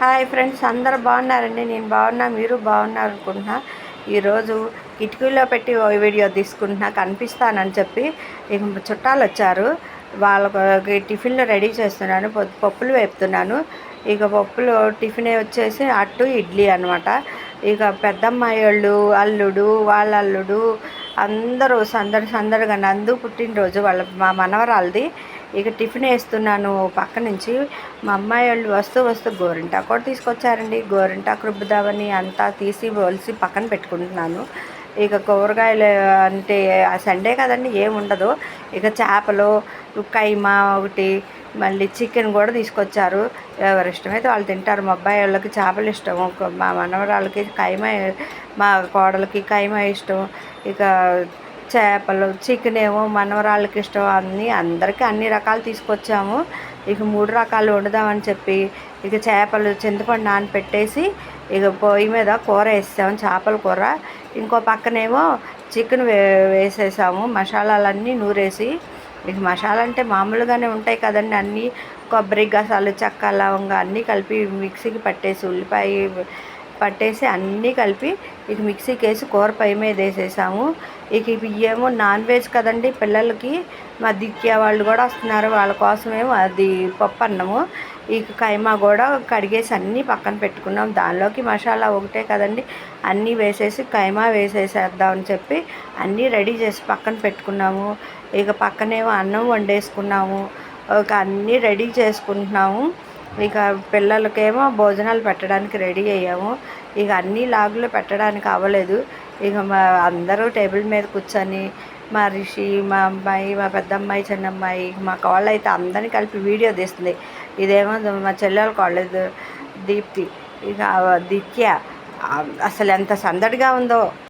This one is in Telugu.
హాయ్ ఫ్రెండ్స్ అందరూ బాగున్నారండి. నేను బాగున్నా మీరు బాగున్నారు అనుకుంటున్నా ఈరోజు కిటికీలో పెట్టి వీడియో తీసుకుంటున్నా కనిపిస్తానని చెప్పి ఇక చుట్టాలు వచ్చారు. వాళ్ళకి టిఫిన్లు రెడీ చేస్తున్నాను పప్పులు వేపుతున్నాను. ఇక పప్పులు టిఫిన్ వచ్చేసి అట్టు ఇడ్లీ అనమాట ఇక పెద్దమ్మాయి వాళ్ళు అల్లుడు వాళ్ళ అల్లుడు అందరూ సందడి సందడిగా నందు పుట్టినరోజు వాళ్ళ మా మనవరాలది. ఇక టిఫిన్ వేస్తున్నాను పక్క నుంచి. మా అమ్మాయి వాళ్ళు వస్తూ వస్తూ గోరింటాకు కూడా తీసుకొచ్చారండి. గోరింటాకు రుబ్బుదామని అంతా తీసి ఒలిసి పక్కన పెట్టుకుంటున్నాను. ఇక కూరగాయలు అంటే సండే కదండి ఏముండదు. ఇక చేపలు కైమా ఒకటి మళ్ళీ చికెన్ కూడా తీసుకొచ్చారు. ఎవరి ఇష్టమైతే వాళ్ళు తింటారు. మా అబ్బాయి వాళ్ళకి చేపలు ఇష్టం. మా మనవరాళ్ళకి కైమా మా కోడలకి కైమా ఇష్టం. ఇక చేపలు చికెన్ ఏమో మనవరాళ్ళకి ఇష్టం. అన్నీ అందరికీ అన్ని రకాలు తీసుకొచ్చాము. ఇక మూడు రకాలు వండుదామని చెప్పి ఇక చేపలు చింతపండు నానపెట్టేసి ఇక పొయ్యి మీద కూర వేసాము చేపల కూర. ఇంకో పక్కనేమో చికెన్ వే వేసేసాము మసాలాలన్నీ నూరేసి ఇది మసాలా అంటే మామూలుగానే ఉంటాయి కదండి అన్నీ. కొబ్బరి గసాలు చెక్క లవంగా అన్నీ కలిపి మిక్సీకి పట్టేసి ఉల్లిపాయ పట్టేసి అన్నీ కలిపి ఇక మిక్సీకి వేసి కూర పై మీద వేసేసాము. ఇక ఇవి ఏమో నాన్ వెజ్ కదండి పిల్లలకి. మా దిక్కే వాళ్ళు కూడా వస్తున్నారు వాళ్ళ కోసమేమో అది పప్పు అన్నము. ఇక కైమా కూడా కడిగేసి అన్నీ పక్కన పెట్టుకున్నాం. దానిలోకి మసాలా ఒకటే కదండి. అన్నీ వేసేసి కైమా వేసేసేద్దామని చెప్పి అన్నీ రెడీ చేసి పక్కన పెట్టుకున్నాము. ఇక పక్కనేమో అన్నం వండేసుకున్నాము. ఒక అన్నీ రెడీ చేసుకుంటున్నాము. ఇక పిల్లలకేమో భోజనాలు పెట్టడానికి రెడీ అయ్యాము. ఇక అన్ని లాగులు పెట్టడానికి అవ్వలేదు. ఇక మా అందరూ టేబుల్ మీద కూర్చొని మా రిషి మా అమ్మాయి మా పెద్దమ్మాయి చిన్నమ్మాయి మా కాళ్ళు అయితే అందరినీ కలిపి వీడియో తీస్తుంది. ఇదేమో మా చెల్లెల కాళ్ళు దీప్తి ఇక దిత్య అసలు ఎంత సందడిగా ఉందో.